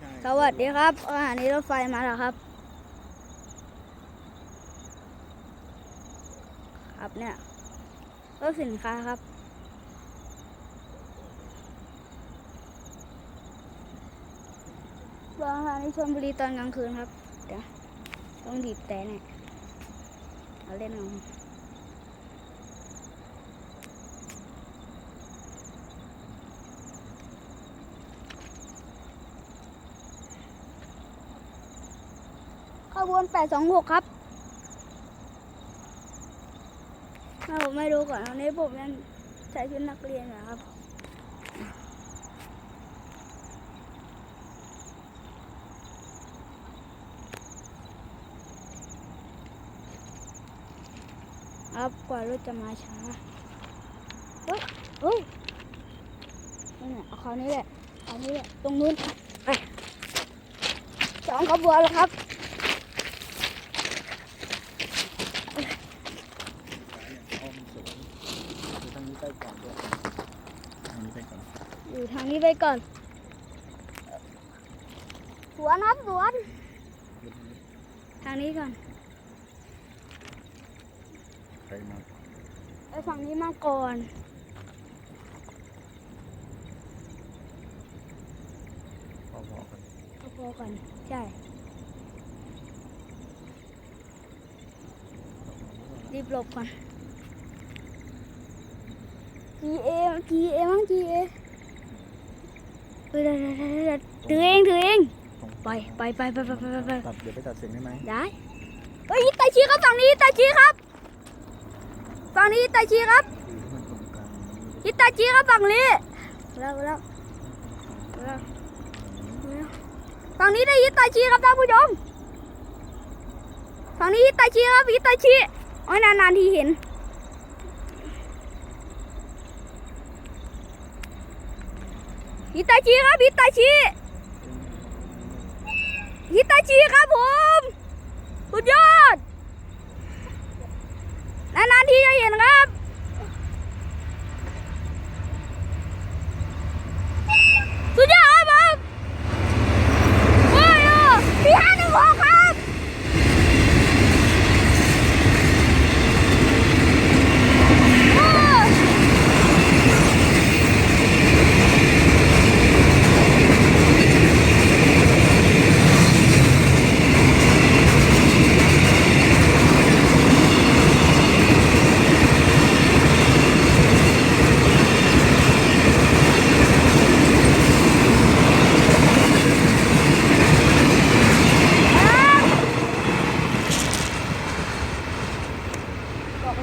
สวัสดีครับสถารนี้รถไฟมาแล้วครับ ครับเนี่ยรถสินค้าครับบางสถานีชลบุรีตอนกลางคืนครับ เดี๋ยวต้องบีบแต่เนี่ยเอาเล่นเอา ขบวน826ครับถ้าผมไม่รู้ก่อนวันนี้ผมยังใส่ชุดนักเรียนอยู่ครับครับกว่ารถจะมาช้าเฮ้ยเฮ้ยนั่แหละเอาคราวนี้แหละคราวนี้แหละ ตรงนู้นไปสองขบวนแล้วครับ อ้อมสูงดูทางนี้ใกล้ก่อนด้วยทางนี้ใกล้ก่อนอยู่ทางนี้ไปก่อน สวนครับสวน ทางนี้ก่อนใครมาไปฝั่งนี้มาก่อนพอๆกันเอาพอก่อนใช่รีบหลบก่อน กีเอกีเอมั้งกีเอเดี๋ยวถือเองถือเองไปไปไปไปไปไปไปตัดเดี๋ยวไปตัดเสียงได้ไหมได้เฮ้ยตาชีครับฝั่งนี้ตาชีครับฝั่งนี้ตาชีครับยิตาชีครับฝั่งนี้แล้วแล้วฝั่งนี้ได้ยิตาชีครับท่านผู้ชมฝั่งนี้ยิตาชีครับยิตาชีโอ้ยนานๆที่เห็น Hitachi Hitachi Hitachi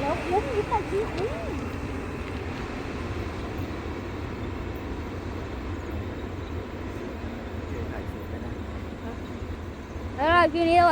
แล้วคุ้มยิ่งไปยิ่งคุ้มแล้คลินี้